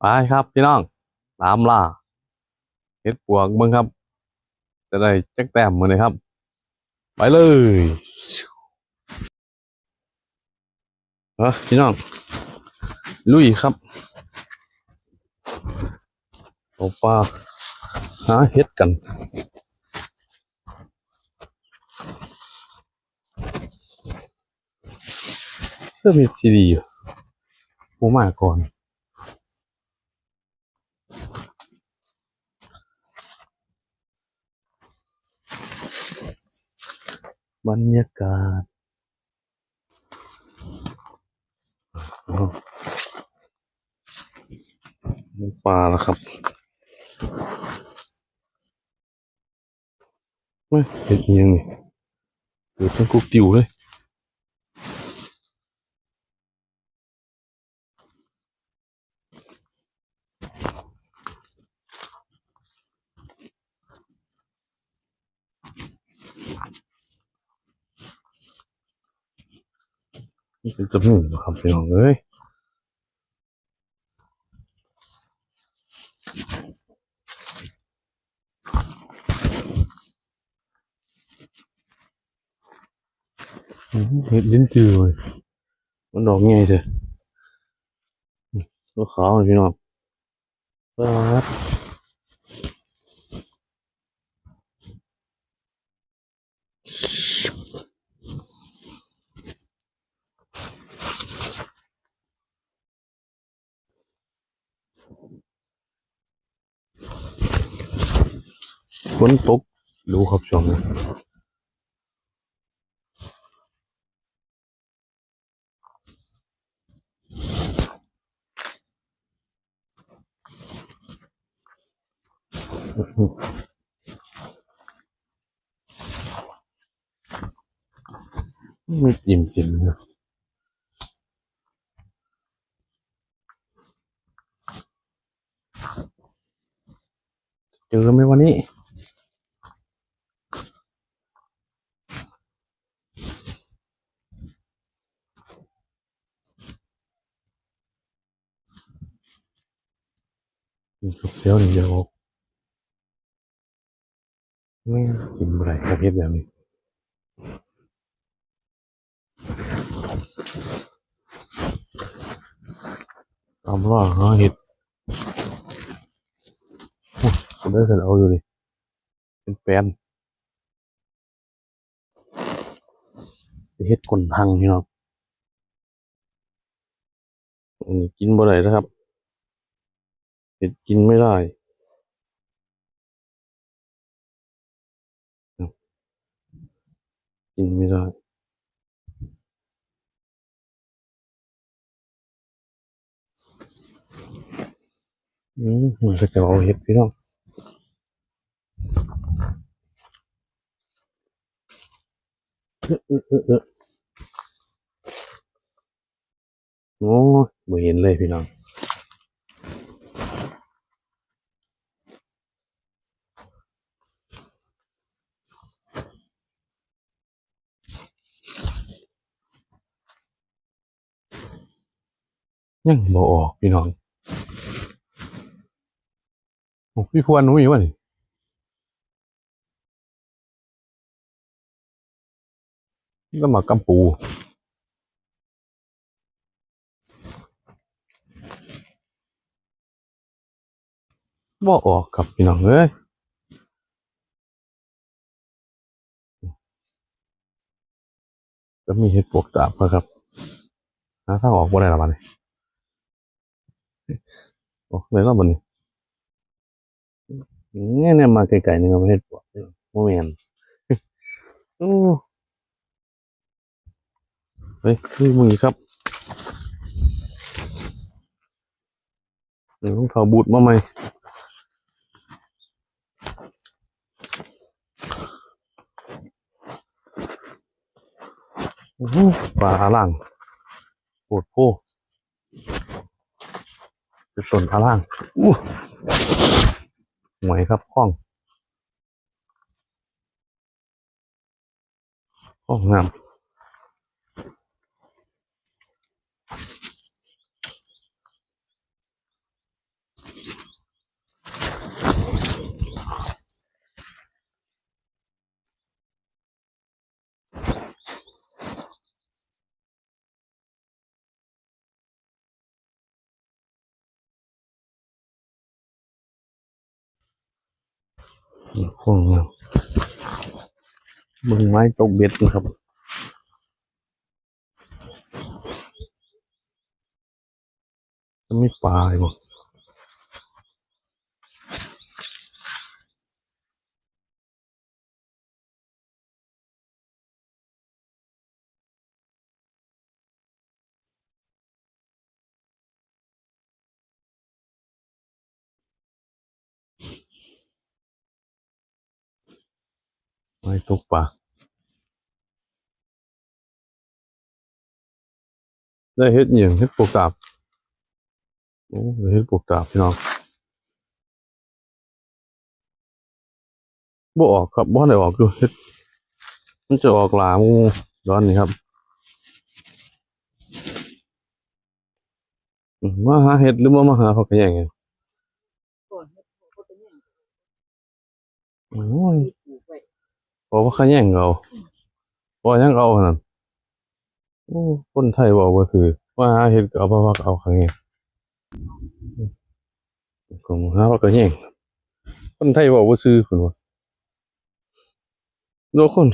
ไปครับพี่น้องตามล่าเฮ็ดปวกบิ่งครับ จะได้จักแต้มมือเลยครับ ไปเลยเออพี่น้อง ลุยครับโอปลาหาเฮ็ดกันเพื่อมีซีดีอยู่ผมมาก่อน บรรยากาศน้ำปลาแล้วครับไม่เห็นยังไงเกิดเป็นกุ๊กติวเลย เป็นจมูกเหรอครับพี่น้องเอ้ยอื้อหือเห็ดลิ้นจือเลยมันดอกไงเถอะตัวขาวเลยพี่น้องปั๊บ ฝนตกดูครับช่วงนี้อื้อหือไม่อิ่มจริงนะเจอไหมวันนี้ มีทุกเที่ยวหนี่งเดียวไม่กินอะไรประเภทแบบนี้ตามล่าหาเห็ดผมได้เสร็จเอาอยู่ดิเป็นแปนเห็ดคนพังพี่น้องอันนี้กินบ่ได้นะครับ เห็ดกินไม่ได้กินไม่ได้อืมมันก็จะเอาเห็ดพี่น้องเออเออเออเอโอ้ไม่เห็นเลยพี่น้อง ยังบ่ออกพี่น้องโอ้พี่พวนหนูอยู่วะนี่นี่ก็มากำปูบ่ออกครับพี่น้องเอ้ยจะมีเห็ดปวกตาบบ่ครับหาทางออกบ่ได้ละมันนี่ โอ้เลยรอบมันนี่เนี่ยเนี่ยมาไกลๆนี่ก็ไม่เห็ดปวกโมเมนโอ้เฮ้ยคือมือครับเดี๋ยวต้องเขาบูดมาใหม่โอ้ปลาหล่างปวดโพ เป็นต้นปลาล่างอู้หวยครับห้องห้องงาม พวกนี้มึงไม้ตกเบ็ดนะครับจะไม่ปลาอยู่บ่ ไม้ตกปลาได้เฮ็ดหย่งเฮ็ดปลูกตาบโอ้เฮ็ดปลูกตาบพี่น้องบ่ออกครับบ่ได้ออกดูเฮ็ดมันจะออกหลามูร้อนนี่ครับมาหาเห็ดหรือว่ามาหาผักกระแยงไงก่อนให้เขาเป็นอย่างโอ้ย บอกไว้พอผักกระแยงเอาพอยังเอาขนาดโอ้คนไทยบอกว่าคือมาหาเห็ดเอาผักเอาข้างนี้ก็มาหาผักกระแยงคนไทยบอกว่าซื้อคนว่าโนคน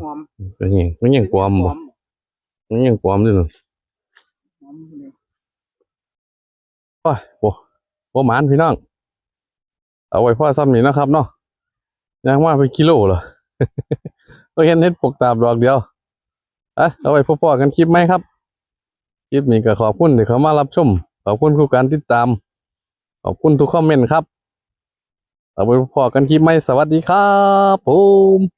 หอมกระแยงมันยังความบ่มันยังความด้วยเนาะหอมเลยโอ้ยโอ้โอ้หมานพี่น้อง เอาไว้พ่อซ้ำนี่นะครับเนาะยังว่าไปกิโลเหรอก็เห็นเห็ดปกตาบดอกเดียวอะเอาไว้พ่อๆกันคลิปไหมครับ คลิปนี้ก็ขอบคุณที่เขามารับชม ขอบคุณทุกการติดตาม ขอบคุณทุกคอมเมนต์ครับ เอาไว้พ่อๆกันคลิปไหมสวัสดีครับผม